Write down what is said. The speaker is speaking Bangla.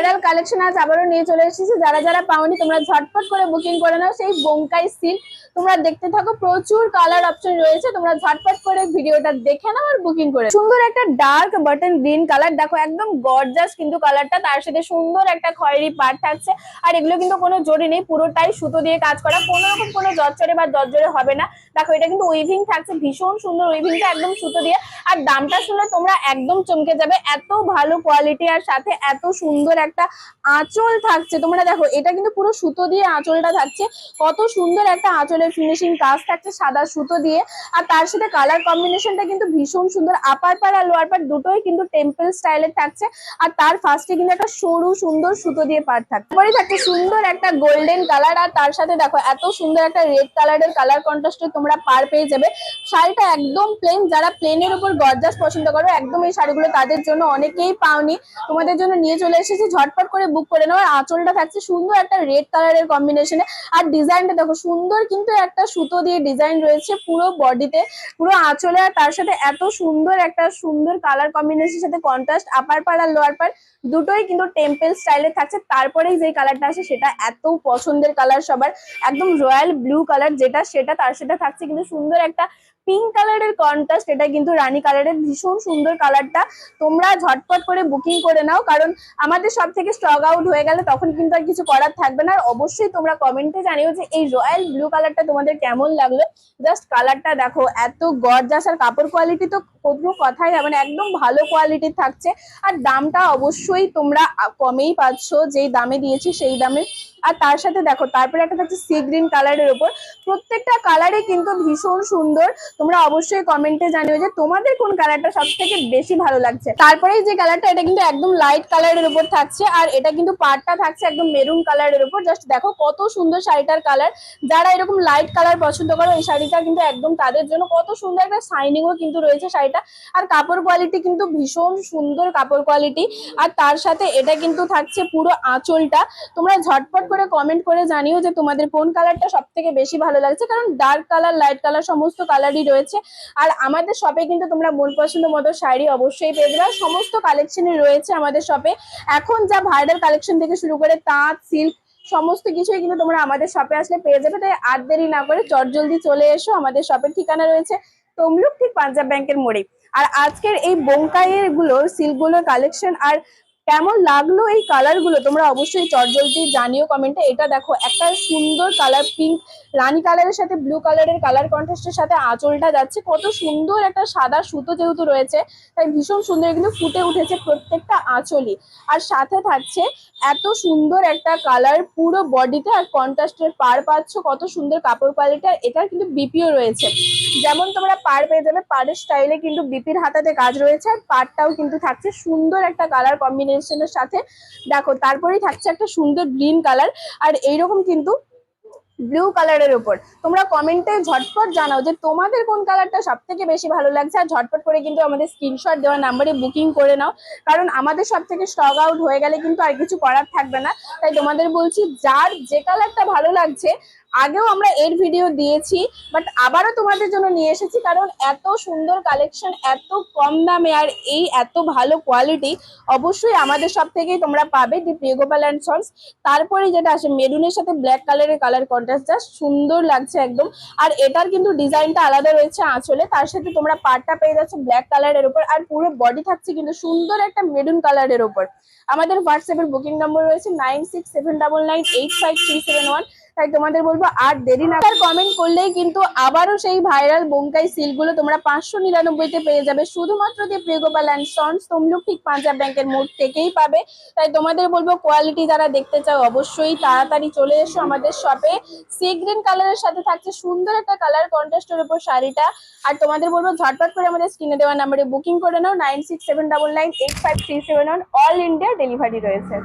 ভাইরাল কালেকশন আজ আবারও নিয়ে চলে এসেছি। যারা যারা পাওনি, তোমরা ঝটপট করে বুকিং করে নাও সেই বোঙ্কাই সিল্ক তোমরা দেখতে থাকো, প্রচুর কালার অপশন রয়েছে। তোমরা ঝটপট করে ভিডিওটা দেখে নাও আর বুকিং করে সুন্দর একটা ডার্ক বাটন গ্রিন কালার দেখো, একদম গর্জাস কিন্তু কালারটা তার সাথে সুন্দর একটা খয়েরি পার থাকছে। আর এগুলো কিন্তু কোনো জড়ি নেই। পুরোটাই সুতো দিয়ে কাজ করা। কোনো রকম কোনো জর্জরে বা জর্জরে হবে না। দেখো, এটা কিন্তু উইভিং থাকছে। ভীষণ সুন্দর উইভিংটা একদম সুতো দিয়ে। আর দামটা শুনলে তোমরা একদম চমকে যাবে। এত ভালো কোয়ালিটি আর সাথে এত সুন্দর একটা আঁচল থাকছে। তোমরা দেখো, এটা কিন্তু পুরো সুতো দিয়ে আঁচলটা থাকছে। কত সুন্দর একটা আঁচলের ফিনিশিং কাজ থাকছে সাদা সুতো দিয়ে। আর তার সাথে কালার কম্বিনেশনটা কিন্তু ভীষণ সুন্দর। আপার পার আর লোয়ার পার দুটোই কিন্তু টেম্পল স্টাইলের থাকছে। আর তার ফার্স্টে কিন্তু একটা সরু সুন্দর সুতো দিয়ে পার থাকছে। তারপরে থাকছে সুন্দর একটা গোল্ডেন কালার আর তার সাথে দেখো, এত সুন্দর একটা রেড কালারের কালার কন্ট্রাস্টে তোমরা পার পেয়ে যাবে। শাড়িটা একদম প্লেন যারা প্লেনের উপর গর্জাস পছন্দ করো, একদম এই শাড়িগুলো তাদের জন্য অনেকেই পাওনি। তোমাদের জন্য নিয়ে চলে এসেছি, ঝটপট করে বুক করে নাও। আর আঁচলটা থাকছে সুন্দর একটা রেড কালারের কম্বিনেশনে আর ডিজাইনটা দেখো, সুন্দর কিন্তু একটা সুতো দিয়ে ডিজাইন রয়েছে পুরো বডিতে, পুরো আঁচলে। আর তার সাথে এত সুন্দর একটা সুন্দর কালার কম্বিনেশনের সাথে কন্ট্রাস্ট আপার পার আর লোয়ার পার দুটোই কিন্তু টেম্পল স্টাইলে থাকছে। তারপরেই যে কালারটা আসে, সেটা এত পছন্দের কালার সবার। একদম রয়্যাল ব্লু কালার যেটা সেটা তার সাথে থাকছে। কিন্তু সুন্দর একটা পিঙ্ক কালারের কন্ট্রাস্ট এটা কিন্তু রানী কালারের ভীষণ সুন্দর কালারটা তোমরা ঝটপট করে বুকিং করে নাও, কারণ আমাদের সব থেকে স্টক আউট হয়ে গেলে তখন কিন্তু আর কিছু করার থাকবে না। আর অবশ্যই তোমরা কমেন্টে জানিও যে এই রয়্যাল ব্লু কালারটা তোমাদের কেমন লাগল। জাস্ট কালারটা দেখো, এত গর্জাস আর কাপড় কোয়ালিটি তো কোনো কথাই হবে না একদম ভালো কোয়ালিটির থাকছে। আর দামটা অবশ্যই তোমরা কমেই পাচ্ছ, যেই দামে দিয়েছি সেই দামে। আর তার সাথে দেখো, তারপরে একটা থাকছে সি গ্রিন কালারের ওপর। প্রত্যেকটা কালারে কিন্তু ভীষণ সুন্দর। তোমরা অবশ্যই কমেন্টে জানিও যে তোমাদের কোন কালারটা সব থেকে বেশি ভালো লাগছে। তারপরে যে কালারটা এটা কিন্তু একদম লাইট কালারের উপর থাকছে আর এটা কিন্তু পাড়টা থাকছে একদম মেরুন কালারের উপর। জাস্ট দেখো কত সুন্দর শাড়িটার কালার যারা এরকম লাইট কালার পছন্দ করো, এই শাড়িটা কিন্তু একদম তাদের জন্য কত সুন্দর একটা শাইনিংও কিন্তু রয়েছে শাড়িটা। আর কাপড় কোয়ালিটি কিন্তু ভীষণ সুন্দর কাপড় কোয়ালিটি আর তার সাথে এটা কিন্তু থাকছে পুরো আঁচলটা। তোমরা ঝটপট করে কমেন্ট করে জানিও যে তোমাদের কোন কালারটা সব থেকে বেশি ভালো লাগছে, কারণ ডার্ক কালার লাইট কালার সমস্ত কালারই রয়েছে। আর আমাদের শপে কিন্তু তোমরা মন পছন্দ মতো শাড়ি অবশ্যই পেয়ে যাবে। সমস্ত কালেকশনই রয়েছে আমাদের শপে এখন যা ভাইরাল কালেকশন থেকে শুরু করে তাঁত সিল্ক সমস্ত কিছুই কিন্তু তোমরা আমাদের শপে আসলে পেয়ে যাবে। তাই আর দেরি না করে চটজলদি চলে এসো, আমাদের শপের ঠিকানা রয়েছে তমলুক, ঠিক পাঞ্জাব ব্যাংকের মোড়ে। আর আজকের এই বোঙ্কাইয়েরগুলোর সিল্কগুলোর কালেকশন আর কেমন লাগল এই কালারগুলো? তোমরা অবশ্যই চটজলদি জানিও কমেন্টে এটা দেখো, একটা সুন্দর কালার পিঙ্ক রানী কালারের সাথে ব্লু কালারের কালার কন্ট্রাস্টের সাথে আঁচলটা যাচ্ছে। কত সুন্দর একটা সাদা সুতো যেহেতু রয়েছে, তাই ভীষণ সুন্দর কিন্তু ফুটে উঠেছে প্রত্যেকটা আঁচলই। আর সাথে থাকছে এত সুন্দর একটা কালার পুরো বডিতে আর কন্ট্রাস্টের পার পাচ্ছ, কত সুন্দর কাপড় কোয়ালিটি আর এটার কিন্তু বিপিও রয়েছে। যেমন তোমরা পার পেয়ে যাবে, পাড়ের স্টাইলে কিন্তু বিপির হাতাতে কাজ রয়েছে, আর পাড়টাও কিন্তু থাকছে সুন্দর একটা কালার কম্বিনেশনের সাথে। দেখো, তারপরেই থাকছে একটা সুন্দর গ্রিন কালার আর এইরকম কিন্তু ব্লু কালারের উপর। তোমরা কমেন্টে ঝটপট জানাও যে তোমাদের কোন কালারটা সব থেকে বেশি ভালো লাগছে আর ঝটপট করে কিন্তু আমাদের স্ক্রিনশট দেওয়া নাম্বারে বুকিং করে নাও। কারণ আমাদের সব থেকে স্টক আউট হয়ে গেলে কিন্তু আর কিছু করার থাকবে না। তাই তোমাদের বলছি, যার যে কালারটা ভালো লাগছে আগেও আমরা এর ভিডিও দিয়েছি বাট আবারও তোমাদের জন্য নিয়ে এসেছি কারণ এত সুন্দর কালেকশন এত কম দামে আর এই এত ভালো কোয়ালিটি অবশ্যই আমাদের সব থেকেই তোমরা পাবে দি প্রিয়গোপাল অ্যান্ড সন্স তারপরে যেটা আসে, মেরুনের সাথে ব্ল্যাক কালারের কালার কন্ট্রাস্ট জাস্ট সুন্দর লাগছে একদম। আর এটার কিন্তু ডিজাইনটা আলাদা রয়েছে আঁচলে, তার সাথে তোমরা পাটটা পেয়ে যাচ্ছ ব্ল্যাক কালারের উপর, আর পুরো বডি থাকছে কিন্তু সুন্দর একটা মেরুন কালারের উপর। আমাদের হোয়াটসঅ্যাপের বুকিং নম্বর রয়েছে nine six seven double nine eight five three seven one তাই তোমাদের বলব আর দেরি না কমেন্ট করলেই কিন্তু আবারও সেই ভাইরাল বোঙ্কাই সিলগুলো তোমরা পাঁচশো নিরানব্বইতে পেয়ে যাবে। শুধুমাত্র দিয়ে প্রিয়গোপাল অ্যান্ড সন্স তমলুক ঠিক পাঞ্জাব ব্যাংকের মোড় থেকেই পাবে। তাই তোমাদের বলব কোয়ালিটি যারা দেখতে চাও অবশ্যই তাড়াতাড়ি চলে এসো আমাদের শপে সি গ্রিন কালারের সাথে থাকছে সুন্দর একটা কালার কন্ট্রাস্টের উপর শাড়িটা। আর তোমাদের বলব ঝটপট করে আমাদের স্ক্রিনে দেওয়া নাম্বারে বুকিং করে নাও। Nine six seven double nine eight five three seven one all India delivery রয়েছে।